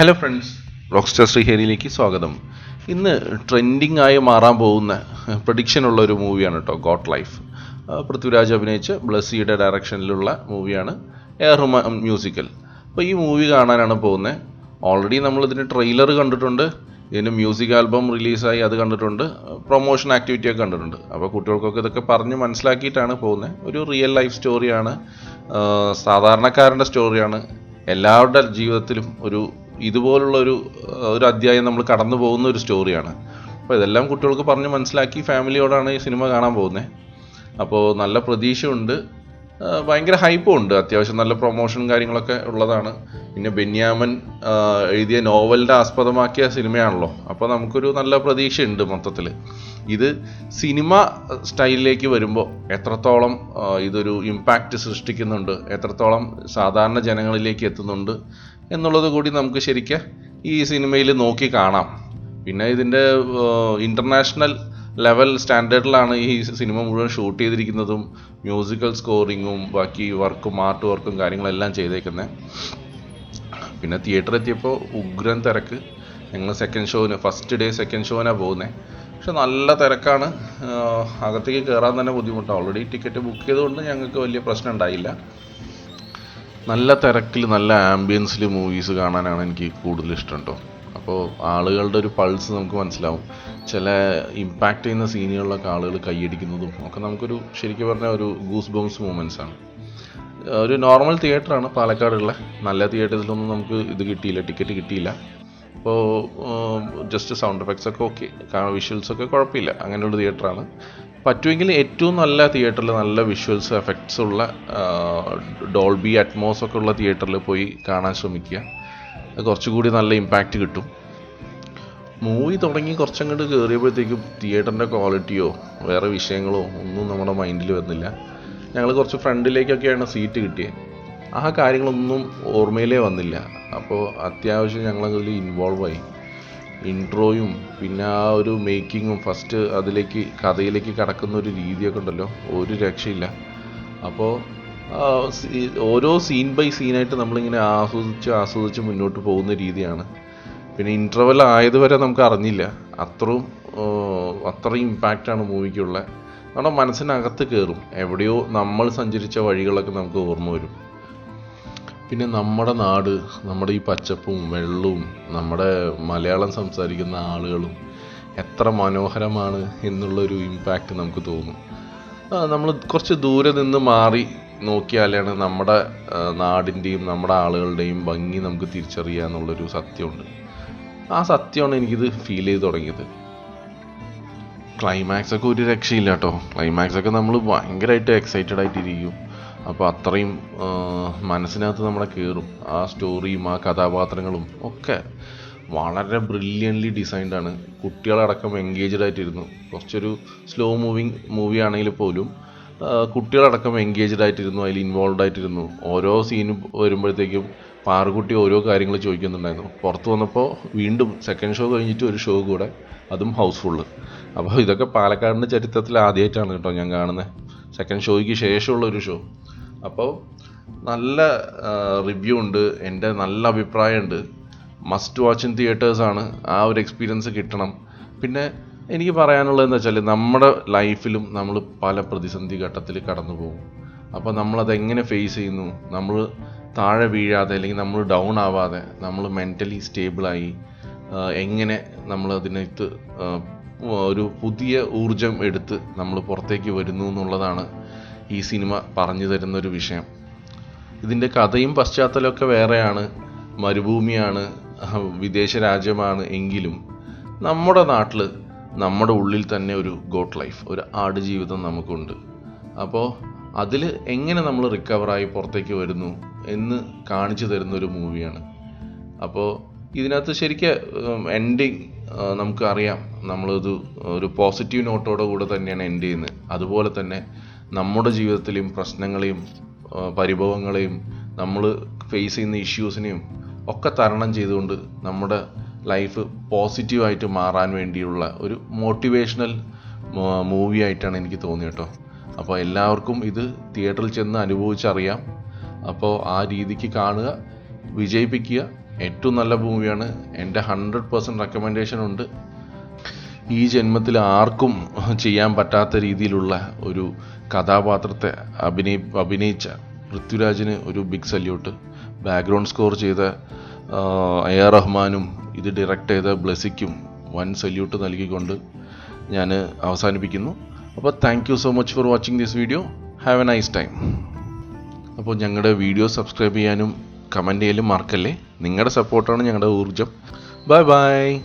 Hello friends rockstar ശ്രീഹരിയിലേക്ക് സ്വാഗതം. ഇന്ന് trending ആയി മാറാൻ പോകുന്ന പ്രഡിക്ഷൻ ഉള്ള ഒരു മൂവിയാണ് കേട്ടോ ഗോട്ട് ലൈഫ് പൃഥ്വിരാജ് അഭിനയിച്ച് ബ്ലസ്സിയുടെ ഡയറക്ഷനിലുള്ള മൂവിയാണ് എയർ ഹുമ മ്യൂസിക്കൽ അപ്പോൾ ഈ മൂവി കാണാനാണ് പോകുന്നത് ഓൾറെഡി നമ്മളിതിന് ട്രെയിലർ കണ്ടിട്ടുണ്ട്. ഇതിന് മ്യൂസിക് ആൽബം റിലീസായി അത് കണ്ടിട്ടുണ്ട്. പ്രൊമോഷൻ ആക്ടിവിറ്റി ഒക്കെ കണ്ടിട്ടുണ്ട്. അപ്പോൾ കുട്ടികൾക്കൊക്കെ ഇതൊക്കെ പറഞ്ഞ് മനസ്സിലാക്കിയിട്ടാണ് പോകുന്നത് ഒരു റിയൽ ലൈഫ് സ്റ്റോറിയാണ് സാധാരണക്കാരന്റെ സ്റ്റോറിയാണ് എല്ലാവരുടെ ജീവിതത്തിലും ഒരു ഇതുപോലുള്ള ഒരു ഒരു അധ്യായം നമ്മൾ കടന്നു പോകുന്ന ഒരു സ്റ്റോറിയാണ്. അപ്പോൾ ഇതെല്ലാം കുട്ടികൾക്ക് പറഞ്ഞ് മനസ്സിലാക്കി ഫാമിലിയോടാണ് ഈ സിനിമ കാണാൻ പോകുന്നത് അപ്പോൾ നല്ല പ്രതീക്ഷയുണ്ട്. ഭയങ്കര ഹൈപ്പും ഉണ്ട്. അത്യാവശ്യം നല്ല പ്രൊമോഷൻ കാര്യങ്ങളൊക്കെ ഉള്ളതാണ്. പിന്നെ ബെന്യാമൻ എഴുതിയ നോവലിന്റെ ആസ്പദമാക്കിയ സിനിമയാണല്ലോ. അപ്പോൾ നമുക്കൊരു നല്ല പ്രതീക്ഷയുണ്ട് മൊത്തത്തിൽ ഇത് സിനിമ സ്റ്റൈലിലേക്ക് വരുമ്പോൾ എത്രത്തോളം ഇതൊരു ഇമ്പാക്റ്റ് സൃഷ്ടിക്കുന്നുണ്ട് എത്രത്തോളം സാധാരണ ജനങ്ങളിലേക്ക് എത്തുന്നുണ്ട് എന്നുള്ളത് കൂടി നമുക്ക് ശരിക്കും ഈ സിനിമയിൽ നോക്കി കാണാം. പിന്നെ ഇതിന്റെ ഇന്റർനാഷണൽ ലെവൽ സ്റ്റാൻഡേർഡിലാണ് ഈ സിനിമ മുഴുവൻ ഷൂട്ട് ചെയ്തിരിക്കുന്നതും മ്യൂസിക്കൽ സ്കോറിങ്ങും ബാക്കി വർക്കും ആർട്ട് വർക്കും കാര്യങ്ങളെല്ലാം ചെയ്തേക്കുന്നത് പിന്നെ തിയേറ്ററിൽ എത്തിയപ്പോൾ ഉഗ്രൻ തിരക്ക്. ഞങ്ങൾ സെക്കൻഡ് ഷോന് ഫസ്റ്റ് ഡേ സെക്കൻഡ് ഷോനാണ് പോകുന്നത് പക്ഷെ നല്ല തിരക്കാണ്. അകത്തേക്ക് കയറാൻ തന്നെ ബുദ്ധിമുട്ടാണ് ഓൾറെഡി ടിക്കറ്റ് ബുക്ക് ചെയ്തുകൊണ്ട് ഞങ്ങൾക്ക് വലിയ പ്രശ്നം ഉണ്ടായില്ല. നല്ല തിരക്കിൽ നല്ല ആംബിയൻസിൽ മൂവീസ് കാണാനാണ് എനിക്ക് കൂടുതൽ ഇഷ്ടം കേട്ടോ അപ്പോൾ ആളുകളുടെ ഒരു പൾസ് നമുക്ക് മനസ്സിലാവും. ചില ഇമ്പാക്റ്റ് ചെയ്യുന്ന സീനുകളിലൊക്കെ ആളുകൾ കൈയടിക്കുന്നതും ഒക്കെ നമുക്കൊരു ശരിക്കും പറഞ്ഞാൽ ഒരു ഗൂസ് ബോംസ് മൂമെന്റ്സ് ആണ്. ഒരു നോർമൽ തിയേറ്ററാണ് പാലക്കാടുള്ള. നല്ല തിയേറ്ററിലൊന്നും നമുക്ക് ഇത് കിട്ടിയില്ല ടിക്കറ്റ് കിട്ടിയില്ല. അപ്പോൾ ജസ്റ്റ് സൗണ്ട് എഫക്ട്സ് ഒക്കെ ഓക്കെ വിഷ്വൽസ് ഒക്കെ കുഴപ്പമില്ല. അങ്ങനെയുള്ള തിയേറ്ററാണ് പറ്റുമെങ്കിൽ ഏറ്റവും നല്ല തിയേറ്ററിൽ നല്ല വിഷ്വൽസ് എഫക്ട്സ് ഉള്ള ഡോൾബി അറ്റ്മോസ് ഒക്കെ ഉള്ള തിയേറ്ററിൽ പോയി കാണാൻ ശ്രമിക്കുക. കുറച്ചുകൂടി നല്ല ഇമ്പാക്റ്റ് കിട്ടും. മൂവി തുടങ്ങി കുറച്ചങ്ങോട്ട് കയറിയപ്പോഴത്തേക്കും തിയേറ്ററിന്റെ ക്വാളിറ്റിയോ വേറെ വിഷയങ്ങളോ ഒന്നും നമ്മുടെ മൈൻഡിൽ വരുന്നില്ല ഞങ്ങൾ കുറച്ച് ഫ്രണ്ടിലേക്കൊക്കെയാണ് സീറ്റ് കിട്ടിയത് ആ കാര്യങ്ങളൊന്നും ഓർമ്മയിലേ വന്നില്ല. അപ്പോൾ അത്യാവശ്യം ഞങ്ങളതിൽ ഇൻവോൾവ് ആയി. ഇൻട്രോയും പിന്നെ ആ ഒരു മേക്കിങ്ങും ഫസ്റ്റ് അതിലേക്ക് കഥയിലേക്ക് കടക്കുന്ന ഒരു രീതിയൊക്കെ ഉണ്ടല്ലോ. ഒരു രക്ഷയില്ല. അപ്പോൾ ഓരോ സീൻ ബൈ സീനായിട്ട് നമ്മളിങ്ങനെ ആസ്വദിച്ച് ആസ്വദിച്ച് മുന്നോട്ട് പോകുന്ന രീതിയാണ്. പിന്നെ ഇന്റർവെൽ ആയതുവരെ നമുക്ക് അറിഞ്ഞില്ല. അത്രയും അത്രയും ഇമ്പാക്റ്റാണ് മൂവിക്കുള്ളത് നമ്മുടെ മനസ്സിനകത്ത് കയറും എവിടെയോ നമ്മൾ സഞ്ചരിച്ച വഴികളൊക്കെ നമുക്ക് ഓർമ്മ വരും. പിന്നെ നമ്മുടെ നാട് നമ്മുടെ ഈ പച്ചപ്പും വെള്ളവും നമ്മുടെ മലയാളം സംസാരിക്കുന്ന ആളുകളും എത്ര മനോഹരമാണ് എന്നുള്ളൊരു ഇമ്പാക്റ്റ് നമുക്ക് തോന്നും. നമ്മൾ കുറച്ച് ദൂരെ നിന്ന് മാറി നോക്കിയാലാണ് നമ്മുടെ നാടിന്റെയും നമ്മുടെ ആളുകളുടെയും ഭംഗി നമുക്ക് തിരിച്ചറിയുക എന്നുള്ളൊരു സത്യമുണ്ട്. ആ സത്യമാണ് എനിക്കിത് ഫീൽ ചെയ്ത് തുടങ്ങിയത്. ക്ലൈമാക്സ് ഒക്കെ ഒരു രക്ഷയില്ല കേട്ടോ ക്ലൈമാക്സ് ഒക്കെ നമ്മൾ ഭയങ്കരമായിട്ട് എക്സൈറ്റഡ് ആയിട്ടിരിക്കും. അപ്പോൾ അത്രയും മനസ്സിനകത്ത് നമ്മളെ കയറും ആ സ്റ്റോറിയും ആ കഥാപാത്രങ്ങളും ഒക്കെ വളരെ ബ്രില്യന്റ്ലി ഡിസൈൻഡ് ആണ്. കുട്ടികളടക്കം എൻഗേജ്ഡ് ആയിട്ടിരുന്നു. കുറച്ചൊരു സ്ലോ മൂവിങ് മൂവി ആണെങ്കിൽ പോലും കുട്ടികളടക്കം എൻഗേജ്ഡ് ആയിട്ടിരുന്നു അതിൽ ഇൻവോൾവ് ആയിട്ടിരുന്നു. ഓരോ സീനും വരുമ്പോഴത്തേക്കും പാറുകുട്ടി ഓരോ കാര്യങ്ങൾ ചോദിക്കുന്നുണ്ടായിരുന്നു. പുറത്ത് വന്നപ്പോൾ വീണ്ടും സെക്കൻഡ് ഷോ കഴിഞ്ഞിട്ട് ഒരു ഷോ കൂടെ അതും ഹൗസ്ഫുള്ള് അപ്പോൾ ഇതൊക്കെ പാലക്കാടിന്റെ ചരിത്രത്തിൽ ആദ്യമായിട്ടാണ് കേട്ടോ ഞാൻ കാണുന്നത് സെക്കൻഡ് ഷോയ്ക്ക് ശേഷമുള്ള ഒരു ഷോ അപ്പോൾ നല്ല റിവ്യൂ ഉണ്ട്. എന്റെ നല്ല അഭിപ്രായമുണ്ട്. മസ്റ്റ് വാച്ച് ഇൻ തിയേറ്റേഴ്സാണ് ആ ഒരു എക്സ്പീരിയൻസ് കിട്ടണം. പിന്നെ എനിക്ക് പറയാനുള്ളത് എന്ന് വെച്ചാൽ നമ്മുടെ ലൈഫിലും നമ്മൾ പല പ്രതിസന്ധി ഘട്ടത്തിൽ കടന്നു പോകും. അപ്പോൾ നമ്മളതെങ്ങനെ ഫേസ് ചെയ്യുന്നു? നമ്മൾ താഴെ വീഴാതെ അല്ലെങ്കിൽ നമ്മൾ ഡൗൺ ആവാതെ നമ്മൾ മെന്റലി സ്റ്റേബിളായി എങ്ങനെ നമ്മൾ അതിനകത്ത് ഒരു പുതിയ ഊർജം എടുത്ത് നമ്മൾ പുറത്തേക്ക് വരുന്നു എന്നുള്ളതാണ് ഈ സിനിമ പറഞ്ഞു തരുന്ന ഒരു വിഷയം. ഇതിന്റെ കഥയും പശ്ചാത്തലമൊക്കെ വേറെയാണ്. മരുഭൂമിയാണ് വിദേശ രാജ്യമാണ് എങ്കിലും നമ്മുടെ നാട്ടിൽ നമ്മുടെ ഉള്ളിൽ തന്നെ ഒരു ഗോട്ട് ലൈഫ് ഒരു ആട് ജീവിതം നമുക്കുണ്ട്. അപ്പോൾ അതിൽ എങ്ങനെ നമ്മൾ റിക്കവറായി പുറത്തേക്ക് വരുന്നു എന്ന് കാണിച്ചു തരുന്ന ഒരു മൂവിയാണ്. അപ്പോൾ ഇതിനകത്ത് ശരിക്കും എൻഡിങ് നമുക്ക് അറിയാം നമ്മളിത് ഒരു പോസിറ്റീവ് നോട്ടോടെ കൂടെ തന്നെയാണ് എൻഡ് ചെയ്യുന്നത്. അതുപോലെ തന്നെ നമ്മുടെ ജീവിതത്തിലെയും പ്രശ്നങ്ങളെയും പരിഭവങ്ങളെയും നമ്മൾ ഫേസ് ചെയ്യുന്ന ഇഷ്യൂസിനെയും ഒക്കെ തരണം ചെയ്തുകൊണ്ട് നമ്മുടെ ലൈഫ് പോസിറ്റീവായിട്ട് മാറാൻ വേണ്ടിയുള്ള ഒരു മോട്ടിവേഷണൽ മൂവി ആയിട്ടാണ് എനിക്ക് തോന്നിയത് കേട്ടോ. അപ്പോൾ എല്ലാവർക്കും ഇത് തിയേറ്ററിൽ ചെന്ന് അനുഭവിച്ചറിയാം. അപ്പോൾ ആ രീതിക്ക് കാണുക വിജയിപ്പിക്കുക ഏറ്റവും നല്ല മൂവിയാണ് എന്റെ ഹൺഡ്രഡ് പെർസെന്റ് റെക്കമെൻഡേഷൻ ഉണ്ട്. ഈ ജന്മത്തിൽ ആർക്കും ചെയ്യാൻ പറ്റാത്ത രീതിയിലുള്ള ഒരു കഥാപാത്രത്തെ അഭിനയി അഭിനയിച്ച പൃഥ്വിരാജിന് ഒരു ബിഗ് സല്യൂട്ട് ബാക്ക്ഗ്രൗണ്ട് സ്കോർ ചെയ്ത എ ആർ റഹ്മാനും ഇത് ഡയറക്റ്റ് ചെയ്ത ബ്ലെസിക്കും വൻ സല്യൂട്ട് നൽകിക്കൊണ്ട് ഞാൻ അവസാനിപ്പിക്കുന്നു. അപ്പോൾ thank you so much for watching this video have a nice time അപ്പോൾ ഞങ്ങളുടെ വീഡിയോ സബ്സ്ക്രൈബ് ചെയ്യാനും കമന്റ് ചെയ്യലും മറക്കല്ലേ? നിങ്ങളുടെ സപ്പോർട്ടാണ് ഞങ്ങളുടെ ഊർജം ബൈ ബൈ